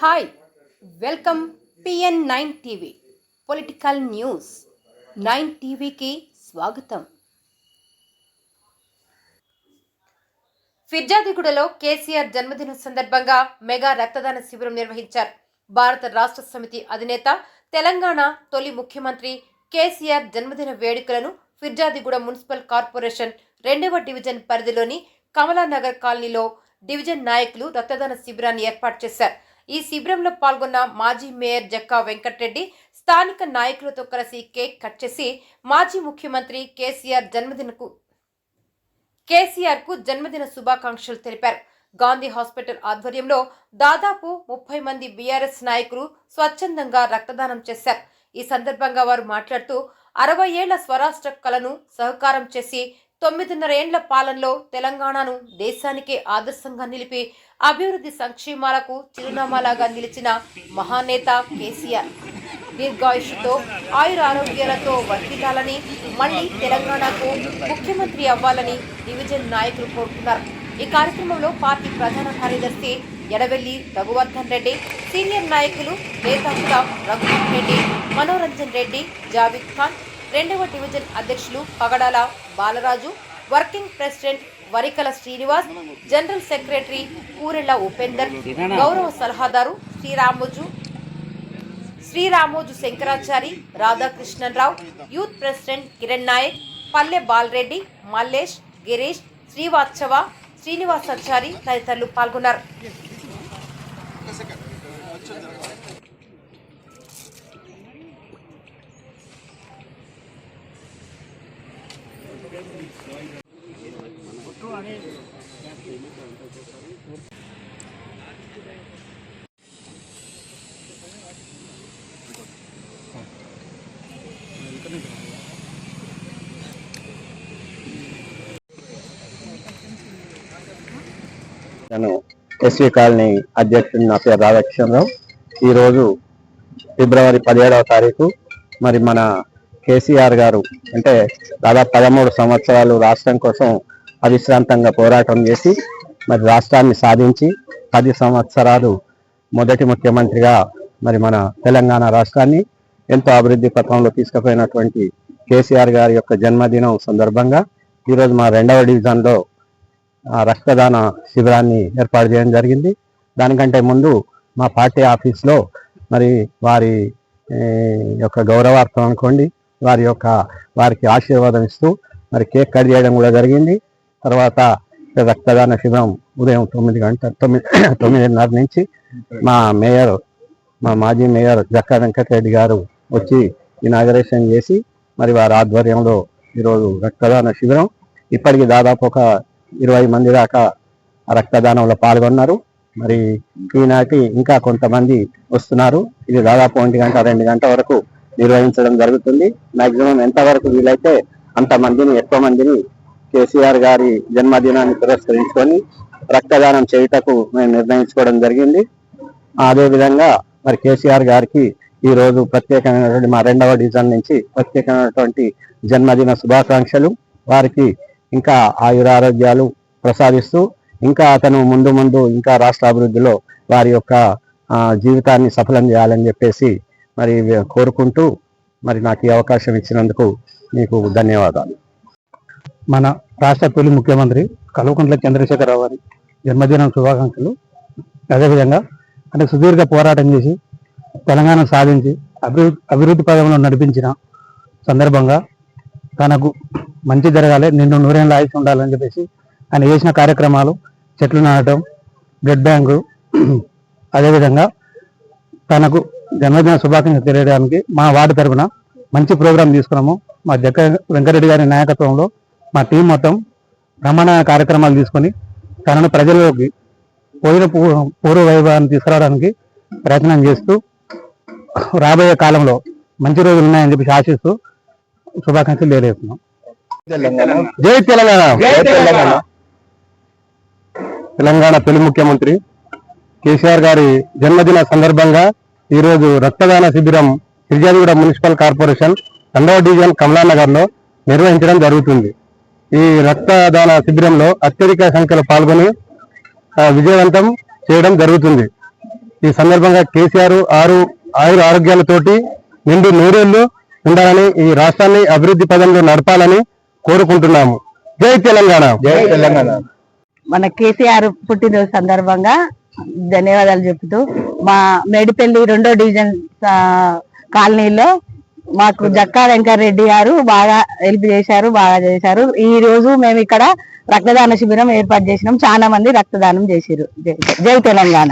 Hi welcome PN nine TV political news nine టీవీకి స్వాగతం. ఫిర్జాదిగూడలో కేసీఆర్ జన్మదినం సందర్భంగా మెగా రక్తదాన శిబిరం నిర్వహించారు. భారత రాష్ట్ర సమితి అధినేత తెలంగాణ తొలి ముఖ్యమంత్రి కేసీఆర్ జన్మదిన వేడుకలను ఫిర్జాదిగూడ మున్సిపల్ కార్పొరేషన్ రెండవ డివిజన్ పరిధిలోని కమలానగర్ కాలనీలో డివిజన్ నాయకులు రక్తదాన శిబిరాన్ని ఏర్పాటు చేశారు. ఈ శిబిరంలో పాల్గొన్న మాజీ మేయర్ జక్కా వెంకటరెడ్డి స్థానిక నాయకులతో కలిసి కేక్ కట్ చేసి మాజీ ముఖ్యమంత్రి కేసీఆర్ జన్మదినకు కేసీఆర్కు జన్మదిన శుభాకాంక్షలు తెలిపారు. గాంధీ హాస్పిటల్ ఆధ్వర్యంలో దాదాపు ముప్పై మంది బీఆర్ఎస్ నాయకులు స్వచ్ఛందంగా రక్తదానం చేశారు. ఈ సందర్భంగా వారు మాట్లాడుతూ అరవై ఏళ్ళ స్వరాష్ట్ర కళను సహకారం చేసి తొమ్మిదిన్నరేండ్ల పాలనలో తెలంగాణను దేశానికే ఆదర్శంగా నిలిపి అభివృద్ధి సంక్షేమాలకు చిరునామాలాగా నిలిచిన మహానేత కేసీఆర్. దీర్ఘాయుషుతో ఆయుర ఆరోగ్యాలతో వర్తిల్లాలని మళ్ళీ తెలంగాణకు ముఖ్యమంత్రి అవ్వాలని డివిజన్ నాయకులు కోరుతున్నారు. ఈ కార్యక్రమంలో పార్టీ ప్రధాన కార్యదర్శి ఎడవెల్లి రఘువర్ధన్ రెడ్డి సీనియర్ నాయకులు నేతాంత రఘువీర్ రెడ్డి మనోరంజన్ రెడ్డి జావిద్ ఖాన్ రెండవ డివిజన్ అధ్యక్షులు Pagadala Balaraju working president Varikala Srinivas general secretary Kurella Upender గౌరవ సలహాదారు శ్రీరామోజు శ్రీరామోజు శంకరాచారి రాధాకృష్ణరావు యూత్ ప్రెసిడెంట్ కిరణ్ నాయక్ పల్లె బాలరెడ్డి మల్లేష్ గిరీష్ శ్రీవాత్సవ శ్రీనివాసాచారి తదితరులు పాల్గొన్నారు. నేను ఎస్వి కాలనీ అధ్యక్షుడు నా పేరు రాధాకృష్ణరావు. ఈరోజు ఫిబ్రవరి పదిహేడవ తారీఖు మరి మన కేసీఆర్ గారు అంటే దాదాపు పదమూడు సంవత్సరాలు రాష్ట్రం కోసం అవిశ్రాంతంగా పోరాటం చేసి మరి రాష్ట్రాన్ని సాధించి పది సంవత్సరాలు మొదటి ముఖ్యమంత్రిగా మరి మన తెలంగాణ రాష్ట్రాన్ని ఎంతో అభివృద్ధి పథంలో తీసుకుపోయినటువంటి కేసీఆర్ గారి యొక్క జన్మదినం సందర్భంగా ఈరోజు మా రెండవ డివిజన్లో రక్తదాన శిబిరాన్ని ఏర్పాటు చేయడం జరిగింది. దానికంటే ముందు మా పార్టీ ఆఫీస్లో మరి వారి యొక్క గౌరవార్థం అనుకోండి వారి యొక్క వారికి ఆశీర్వాదం ఇస్తూ మరి కేక్ కట్ చేయడం కూడా జరిగింది. తర్వాత రక్తదాన శిబిరం ఉదయం తొమ్మిది గంటల తొమ్మిది తొమ్మిదిన్నర నుంచి మా మేయర్ మా మాజీ మేయర్ జక్కా వెంకటరెడ్డి గారు వచ్చి ఇనాగరేషన్ చేసి మరి వారి ఆధ్వర్యంలో ఈరోజు రక్తదాన శిబిరం. ఇప్పటికి దాదాపు ఒక ఇరవై మంది దాకా ఆ రక్తదానంలో పాల్గొన్నారు. మరి ఈనాటి ఇంకా కొంతమంది వస్తున్నారు. ఇది దాదాపు ఒంటి గంట రెండు గంటల వరకు నిర్వహించడం జరుగుతుంది. మాక్సిమం ఎంత వరకు వీలైతే అంత మందిని ఎక్కువ మందిని కేసీఆర్ గారి జన్మదినాన్ని పురస్కరించుకొని రక్తదానం చేయుటకు మేము నిర్ణయించుకోవడం జరిగింది. అదేవిధంగా మరి కేసీఆర్ గారికి ఈ రోజు ప్రత్యేకమైనటువంటి మా రెండవ డివిజన్ నుంచి ప్రత్యేకమైనటువంటి జన్మదిన శుభాకాంక్షలు. వారికి ఇంకా ఆయురారోగ్యాలు ప్రసాదిస్తూ ఇంకా అతను ముందు ముందు ఇంకా రాష్ట్ర అభివృద్ధిలో వారి యొక్క జీవితాన్ని సఫలం చేయాలని చెప్పేసి మరి కోరుకుంటూ మరి నాకు ఈ అవకాశం ఇచ్చినందుకు మీకు ధన్యవాదాలు. మన రాష్ట్ర తొలి ముఖ్యమంత్రి కల్వకుంట్ల చంద్రశేఖరరావు గారి జన్మదినం శుభాకాంక్షలు. అదేవిధంగా అంటే సుదీర్ఘ పోరాటం చేసి తెలంగాణ సాధించి అభివృద్ధి అభివృద్ధి పదంలో నడిపించిన సందర్భంగా తనకు మంచి జరగాలి నిన్ను నూరేళ్ళ ఆయుష్ ఉండాలని చెప్పేసి ఆయన చేసిన కార్యక్రమాలు చెట్లు నాటడం బ్లడ్ బ్యాంకు అదేవిధంగా తనకు జన్మదిన శుభాకాంక్షలు తెలియడానికి మా వార్డు తరఫున మంచి ప్రోగ్రాం తీసుకున్నాము. మా జక్క వెంకరెడ్డి గారి నాయకత్వంలో మా టీం మొత్తం బ్రహ్మాండ కార్యక్రమాలు తీసుకొని తనను ప్రజల్లోకి పోయిన పూర్వ వైభవాన్ని తీసుకురావడానికి ప్రయత్నం చేస్తూ రాబోయే కాలంలో మంచి రోజులు ఉన్నాయని చెప్పి ఆశిస్తూ శుభాకాంక్షలు తెలియజేస్తున్నాం. జై తెలంగాణ. తెలంగాణ తొలి ముఖ్యమంత్రి కేసీఆర్ గారి జన్మదిన సందర్భంగా ఈ రోజు రక్తదాన శిబిరం ఫిర్యాదిగూడ మున్సిపల్ కార్పొరేషన్ రెండవ డివిజన్ కమలానగర్లో నిర్వహించడం జరుగుతుంది. ఈ రక్తదాన శిబిరంలో అత్యధిక సంఖ్యలో పాల్గొని విజయవంతం చేయడం జరుగుతుంది. ఈ సందర్భంగా కేసీఆర్ ఆరు ఆయుర ఆరోగ్యాలతోటి నిండు నూరేళ్ళు ఉండాలని ఈ రాష్ట్రాన్ని అభివృద్ధి పదంలో నడపాలని కోరుకుంటున్నాము. జై తెలంగాణ. జై తెలంగాణ. మన కేసీఆర్ పుట్టినరోజు సందర్భంగా ధన్యవాదాలు చెప్తూ మా మేడిపల్లి రెండో డివిజన్ కాలనీలో మాకు జక్కా వెంకరెడ్డి గారు బాగా హెల్ప్ చేశారు బాగా చేశారు. ఈ రోజు మేము ఇక్కడ రక్తదాన శిబిరం ఏర్పాటు చేసినాం. చాలా మంది రక్తదానం చేసిరు జై తెలంగాణ.